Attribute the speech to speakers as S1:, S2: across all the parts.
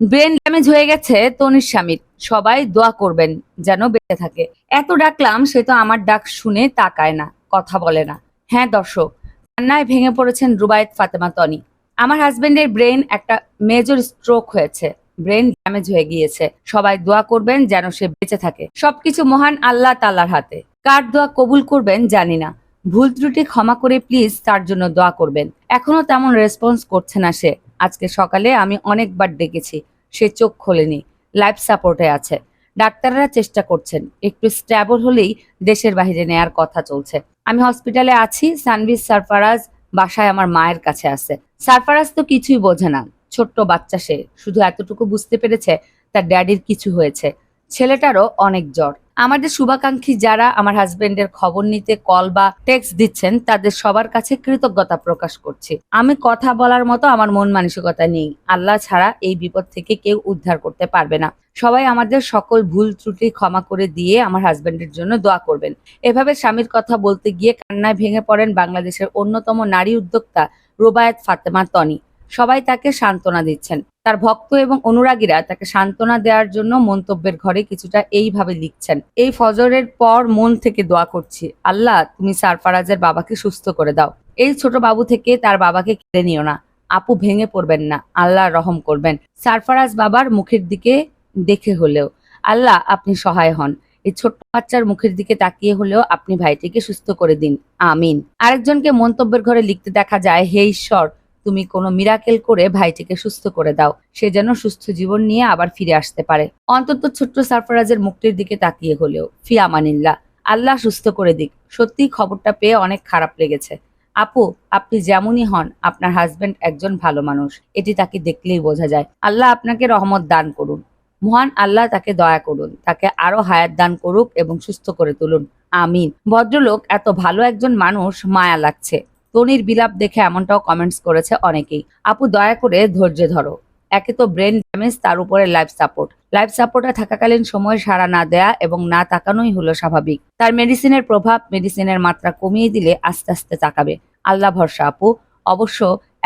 S1: Brain damage হয়ে গেছে তনির স্বামীর। সবাই দোয়া করবেন যেন বেঁচে থাকে। এত ডাকলাম, সে তো আমার ডাক শুনে তাকায় না, কথা বলে না। হ্যাঁ দর্শক, কান্নায় ভেঙে পড়েছেন রুবায়েত ফাতেমা তনি। আমার হাজবেন্ডের ব্রেন একটা মেজর স্ট্রোক হয়েছে। ব্রেন ড্যামেজ হয়ে গিয়েছে। সবাই দোয়া করবেন যেন সে বেঁচে থাকে। সবকিছু মহান আল্লাহ তাল্লার হাতে। কার দোয়া কবুল করবেন জানি না। ভুল ত্রুটি ক্ষমা করে প্লিজ তার জন্য দোয়া করবেন। এখনও তেমন রেসপন্স করছে না সে। আজকে সকালে আমি অনেকবার ডেকেছি, সে চোখ খোলেনি লাইফ সাপোর্টে আছে। ডাক্তাররা চেষ্টা করছেন, একটু স্ট্যাবল হলেই দেশের বাইরে নেয়ার কথা চলছে। আমি হসপিটালে আছি সানভিস সারফারাজ বাসায় আমার মায়ের কাছে আছে। সারফারাজ তো কিছুই বোঝে না, ছোট্ট বাচ্চা সে, শুধু এতটুকু বুঝতে পেরেছে তার ড্যাডির কিছু হয়েছে। ছেলেটারও অনেক জ্বর। আমাদের শুভাকাঙ্ক্ষী যারা আমার হাজবেন্ডের খবর নিতে কল বা টেক্সট দিচ্ছেন, তাদের সবার কাছে কৃতজ্ঞতা প্রকাশ করছি। আমি কথা বলার মতো আমার মন মানসিকতা নেই। আল্লাহ ছাড়া এই বিপদ থেকে কেউ উদ্ধার করতে পারবে না। সবাই আমাদের সকল ভুল ত্রুটি ক্ষমা করে দিয়ে আমার হাজবেন্ডের জন্য দোয়া করবেন। এভাবে স্বামীর কথা বলতে গিয়ে কান্নায় ভেঙে পড়েন বাংলাদেশের অন্যতম নারী উদ্যোক্তা রুবায়েত ফাতেমা তনি। সবাই তাকে সান্ত্বনা দিচ্ছেন। তার ভক্ত এবং অনুরাগীরা তাকে সান্ত্বনা দেওয়ার জন্য মন্তব্যের ঘরে কিছুটা এইভাবে লিখছেন, এই ফজরের পর মন থেকে দোয়া করছি। আল্লাহ, তুমি সারফারাজের বাবাকে সুস্থ করে দাও। এই ছোট বাবু থেকে তার বাবাকে কেড়ে নিও না। আপু ভেঙে পড়বেন না। আল্লাহ রহম করবেন। সারফারাজ বাবার মুখের দিকে দেখে হলেও, আল্লাহ, আপনি সহায় হন। এই ছোট্ট বাচ্চার মুখের দিকে তাকিয়ে হলেও আপনি ভাইটিকে সুস্থ করে দিন। আমিন। আরেকজনকে মন্তব্যের ঘরে লিখতে দেখা যায়, হে ঈশ্বর তুমি কোনো মিরাকেল করে ভাইটিকে সুস্থ করে দাও। সে যেন সুস্থ জীবন নিয়ে আবার ফিরে আসতে পারে। অন্তত ছোট্ট সারফরাজের মুক্তির দিকে তাকিয়ে হলেও, ফি আমানিল্লাহ, আল্লাহ সুস্থ করে দিক। সত্যি খবরটা পেয়ে অনেক খারাপ লেগেছে। আপু, আপনি যেমনই হন, আপনার হাজবেন্ড একজন ভালো মানুষ। এটি তাকে দেখলেই বোঝা যায়। আল্লাহ আপনাকে রহমত দান করুন। মহান আল্লাহ তাকে দয়া করুন। তাকে আরও হায়াত দান করুক এবং সুস্থ করে তুলুন। আমিন। ভদ্রলোক, এত ভালো একজন মানুষ মায়া লাগছে। তনির বিলাপ দেখে এমনটাও কমেন্টস করেছে অনেকেই। আপু দয়া করে ধৈর্য ধরো। একে তো ব্রেন ড্যামেজ তার উপরে লাইফ সাপোর্ট লাইফ সাপোর্টে থাকাকালীন সময় সাড়া না দেয়া এবং না তাকানোই হলো স্বাভাবিক। তার মেডিসিনের প্রভাব মেডিসিনের মাত্রা কমিয়ে দিলে আস্তে আস্তে তাকাবে। আল্লাহ ভরসা আপু। অবশ্য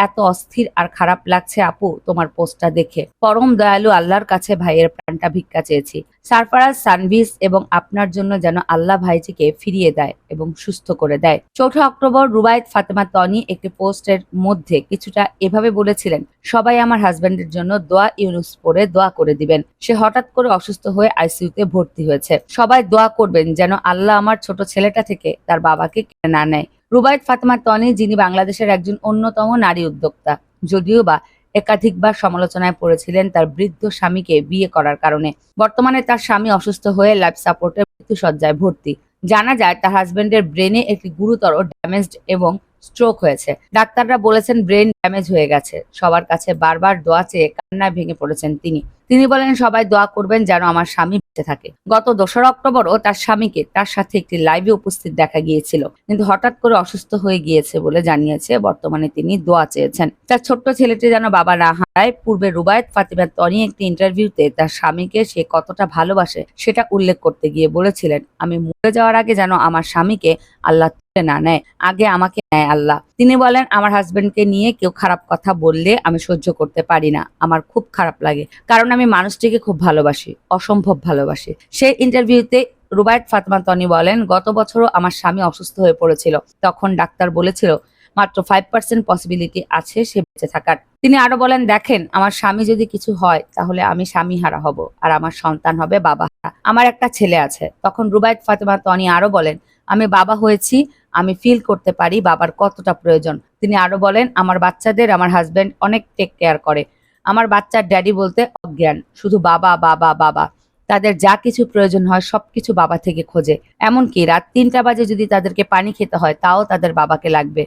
S1: এত অস্থির আর খারাপ লাগছে আপু তোমার পোস্টটা দেখে। পরম দয়ালু আল্লাহর কাছে ভাইয়ের প্রাণটা ভিক্ষা চেয়েছি। সারফারাজ সানভিস এবং আপনার জন্য যেন আল্লাহ ভাইজিকে ফিরিয়ে দেয় এবং সুস্থ করে দেয়। চৌঠা অক্টোবর রুবায়ত ফাতেমা তনি একটি পোস্টের মধ্যে কিছুটা এভাবে বলেছিলেন, সবাই আমার হাজবেন্ডের জন্য দোয়া ইউনুস পরে দোয়া করে দিবেন। সে হঠাৎ করে অসুস্থ হয়ে আইসিইউতে ভর্তি হয়েছে। সবাই দোয়া করবেন যেন আল্লাহ আমার ছোট ছেলেটা থেকে তার বাবাকে কেড়ে না নেয়। রুবায়েত ফাতেমা তনি যিনি বাংলাদেশের একজন অন্যতম নারী উদ্যোক্তা, যদিও বা একাধিকবার সমালোচনায় পড়েছিলেন তার বৃদ্ধ স্বামীকে বিয়ে করার কারণে। বর্তমানে তার স্বামী অসুস্থ হয়ে লাইফ সাপোর্টের মৃত্যুসজ্জায় ভর্তি। জানা যায় তার হাজবেন্ডের ব্রেনে একটি গুরুতর ড্যামেজড এবং স্ট্রোক হয়েছে। ডাক্তাররা বলেছেন ব্রেন ড্যামেজ হয়ে গেছে। সবার কাছে বারবার দোয়া চেয়ে কান্নায় ভেঙে পড়েছেন তিনি। তিনি বলেন, সবাই দোয়া করবেন যেন আমার স্বামী বেঁচে থাকে। গত দোসরা অক্টোবরও তার স্বামীকে তার সাথে একটি লাইভে উপস্থিত দেখা গিয়েছিল। কিন্তু হঠাৎ করে অসুস্থ হয়ে গিয়েছে বলে জানিয়েছে, বর্তমানে তিনি দোয়া চেয়েছেন। তার ছোট্ট ছেলেটি যেন বাবা না হারায়। পূর্বে রুবায়ত ফাতিমা তনি একটি ইন্টারভিউতে তার স্বামীকে সে কতটা ভালোবাসে সেটা উল্লেখ করতে গিয়ে বলেছিলেন, আমি মরে যাওয়ার আগে যেন আমার স্বামীকে আল্লাহ তুলে না নেয়। আগে আমাকে নেয় আল্লাহ। তিনি বলেন, আমার হাজবেন্ডকে নিয়ে কেউ খারাপ কথা বললে আমি সহ্য করতে পারি না। আমার খুব খারাপ লাগে। কারণ আমি মানুষটিকে খুব ভালোবাসি, অসম্ভব ভালোবাসি। সেই ইন্টারভিউতে রুবায়ত ফাতমা তনি বলেন, গত বছরও আমার স্বামী অসুস্থ হয়ে পড়েছিল। তখন ডাক্তার বলেছিল মাত্র ফাইভ পার্সেন্ট পসিবিলিটি আছে সে বেঁচে থাকার। তিনি আরও বলেন, দেখেন, আমার স্বামী যদি কিছু হয়, তাহলে আমি স্বামী হারা হব আর আমার সন্তান হবে বাবা আমার একটা ছেলে আছে। তখন রুবায়ত ফাতেমা তনি আরও বলেন, আমি বাবা হয়েছি, আমি ফিল করতে পারি বাবার কতটা প্রয়োজন। তিনি আরও বলেন, আমার বাচ্চাদের, আমার হাজবেন্ড অনেক টেক কেয়ার করে। আমার বাচ্চার ড্যাডি বলতে অজ্ঞান, শুধু বাবা বাবা বাবা। তাদের যা কিছু প্রয়োজন হয়, সবকিছু বাবা থেকে খোঁজে। এমনকি রাত তিনটা বাজে যদি তাদেরকে পানি খেতে হয়, তাও তাদের বাবাকে লাগবে।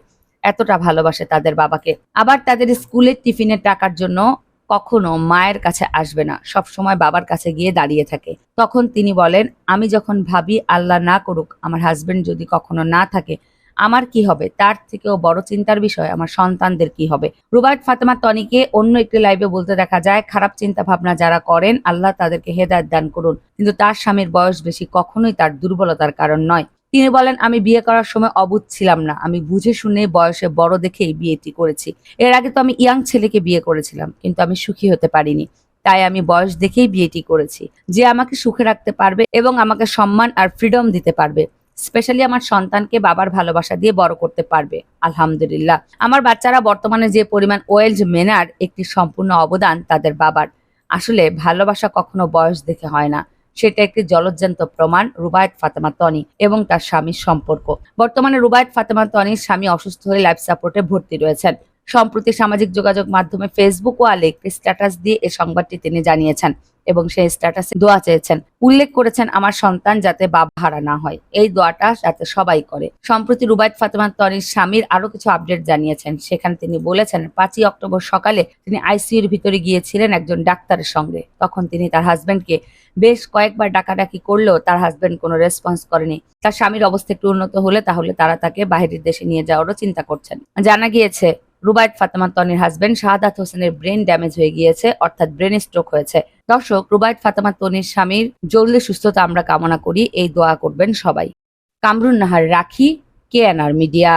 S1: এতটা ভালোবাসে তাদের বাবাকে। আবার তাদের স্কুলের টিফিনের টাকার জন্য কখনো মায়ের কাছে আসবে না সব সময় বাবার কাছে গিয়ে দাঁড়িয়ে থাকে। তখন তিনি বলেন, আমি যখন ভাবি আল্লাহ না করুক, আমার হাজবেন্ড যদি কখনো না থাকে, আমার কি হবে? তার থেকেও বড় চিন্তার বিষয়, আমার সন্তানদের কি হবে? রুবায়ত ফাতেমা তনিকে অন্য একটি লাইভে বলতে দেখা যায়, খারাপ চিন্তা ভাবনা যারা করেন, আল্লাহ তাদেরকে হেদায়ত দান করুন। কিন্তু তার স্বামীর বয়স বেশি কখনোই তার দুর্বলতার কারণ নয়। তিনি বলেন, আমি বিয়ে করার সময় অবুধ ছিলাম না। আমি বুঝে শুনে বয়সে বড় দেখেই বিয়েটি করেছি। এর আগে তো আমি ইয়াং ছেলেকে বিয়ে করেছিলাম, কিন্তু আমি সুখী হতে পারিনি। তাই আমি বয়স দেখেই বিয়েটি করেছি। যে আমাকে সুখে রাখতে পারবে এবং আমাকে সম্মান আর ফ্রিডম দিতে পারবে, স্পেশালি আমার সন্তানকে বাবার ভালোবাসা দিয়ে বড় করতে পারবে। আলহামদুলিল্লাহ। আমার বাচ্চারা বর্তমানে যে পরিমাণ ওয়েলড মেনার একটি সম্পূর্ণ অবদান তাদের বাবার। আসলে ভালোবাসা কখনো বয়স দেখে হয় না। সেটা একটি জলজ্জান্ত প্রমাণ, রুবায়ত ফাতেমা তনি এবং তার স্বামীর সম্পর্ক। বর্তমানে রুবায়ত ফাতেমা তনির স্বামী অসুস্থ হয়ে লাইফ সাপোর্টে ভর্তি রয়েছেন। সম্প্রতি সামাজিক যোগাযোগ মাধ্যমে ফেসবুক ওয়ালে একটি স্ট্যাটাস দিয়ে এ সংবাদটি তিনি জানিয়েছেন। এবং সেই স্ট্যাটাসে দোয়া চেয়েছেন। উল্লেখ করেছেন আমার সন্তান যাতে বাবা হারা না হয়। এই দোয়াটা যাতে সবাই করে। সম্প্রতি রুবায়ত ফাতেমা তনির স্বামীর আরও কিছু আপডেট জানিয়েছেন। সেখানে তিনি বলেছেন, পাঁচই অক্টোবর সকালে তিনি আইসিইউর ভিতরে গিয়েছিলেন একজন ডাক্তারের সঙ্গে। তখন তিনি তার হাজবেন্ডকে বেশ কয়েকবার ডাকাডাকি করলেও তার হাজবেন্ড কোনো রেসপন্স করেনি। তার স্বামীর অবস্থা একটু উন্নত হলে তাহলে তারা তাকে বাহিরের দেশে নিয়ে যাওয়ারও চিন্তা করছেন। জানা গিয়েছে, রুবায়ত ফাতেমা তনির হাজবেন্ড শাহাদাত হোসেনের ব্রেন ড্যামেজ হয়ে গিয়েছে, অর্থাৎ ব্রেন স্ট্রোক হয়েছে। দর্শক, রুবায়ত ফাতেমা তনির স্বামীর জরুরি সুস্থতা আমরা কামনা করি। এই দোয়া করবেন সবাই। কামরুন নাহার রাখি, কে মিডিয়া।